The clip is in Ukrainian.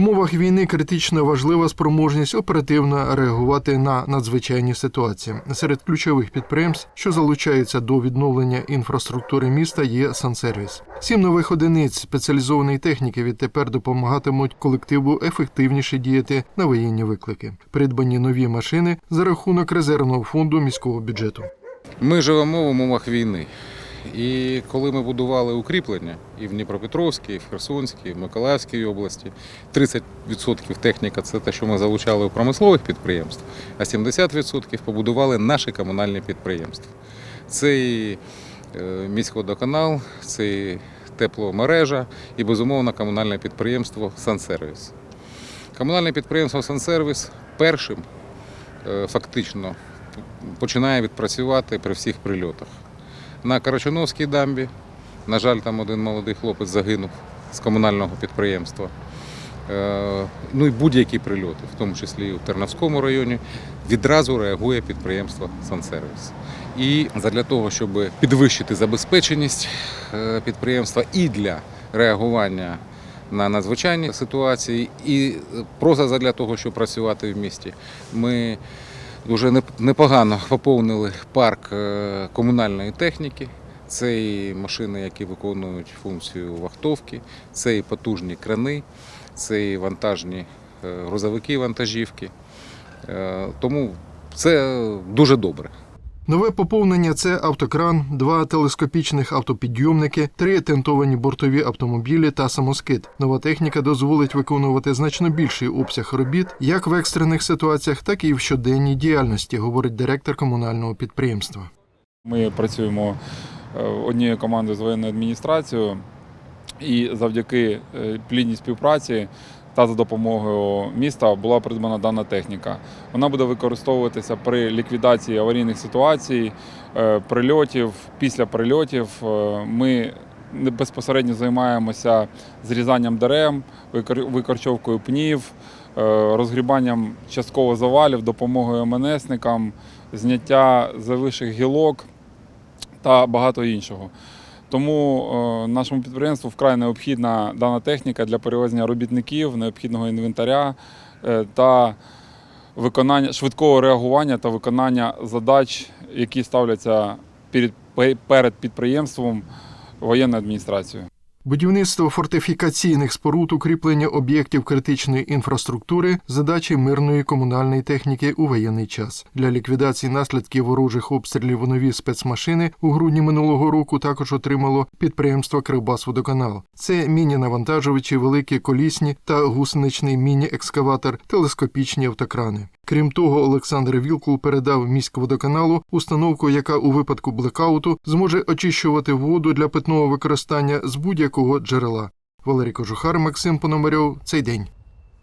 В умовах війни критично важлива спроможність оперативно реагувати на надзвичайні ситуації. Серед ключових підприємств, що залучаються до відновлення інфраструктури міста, є Сансервіс. Сім нових одиниць спеціалізованої техніки відтепер допомагатимуть колективу ефективніше діяти на воєнні виклики. Придбані нові машини за рахунок резервного фонду міського бюджету. Ми живемо в умовах війни. І коли ми будували укріплення і в Дніпропетровській, і в Херсонській, і в Миколаївській області, 30% техніка це те, що ми залучали у промислових підприємств, а 70% побудували наші комунальні підприємства. Це і е, міськводоканал, це і тепломережа і, безумовно, комунальне підприємство Сансервіс. Комунальне підприємство Сансервіс першим е, фактично починає відпрацювати при всіх прильотах. На Карачуновській дамбі, на жаль, там один молодий хлопець загинув з комунального підприємства. Е, Ну і будь-які прильоти, в тому числі і у Тернавському районі, відразу реагує підприємство Сансервіс. І для того, щоб підвищити забезпеченість е, підприємства і для реагування на надзвичайні ситуації, і е, просто для того, щоб працювати в місті, ми Дуже непогано поповнили парк е, комунальної техніки. Це і машини, які виконують функцію вахтовки, це і потужні крани, це і вантажні е, грузовики, вантажівки. Е, Тому це дуже добре. Нове поповнення це автокран, два телескопічних автопідйомники, три тентовані бортові автомобілі та самоскид. Нова техніка дозволить виконувати значно більший обсяг робіт як в екстрених ситуаціях, так і в щоденній діяльності, говорить директор комунального підприємства. Ми працюємо е, однією командою з воєнною адміністрацією, і завдяки е, плідній співпраці та за допомогою міста була придбана дана техніка. Вона буде використовуватися при ліквідації аварійних ситуацій, е, прильотів. Після прильотів Е, ми безпосередньо займаємося зрізанням дерев, викор- викорчовкою пнів, е, розгрібанням частково завалів, допомогою МНСникам, зняття завиших гілок та багато іншого. Тому е, нашому підприємству вкрай необхідна дана техніка для перевезення робітників, необхідного інвентаря е, та виконання швидкого реагування та виконання задач, які ставляться перед, підприємством воєнною адміністрацією. Будівництво фортифікаційних споруд, укріплення об'єктів критичної інфраструктури задачі мирної комунальної техніки у воєнний час. Для ліквідації наслідків ворожих обстрілів нові спецмашини у грудні минулого року також отримало підприємство Кривбасводоканал. Це міні-навантажувачі, великі колісні та гусеничний міні-екскаватор, телескопічні автокрани. Крім того, Олександр Вілкул передав міськводоканалу установку, яка у випадку блекауту зможе очищувати воду для питного використання з будь-якого джерела. Валерій Кожухар, Максим Пономарьов. Цей день.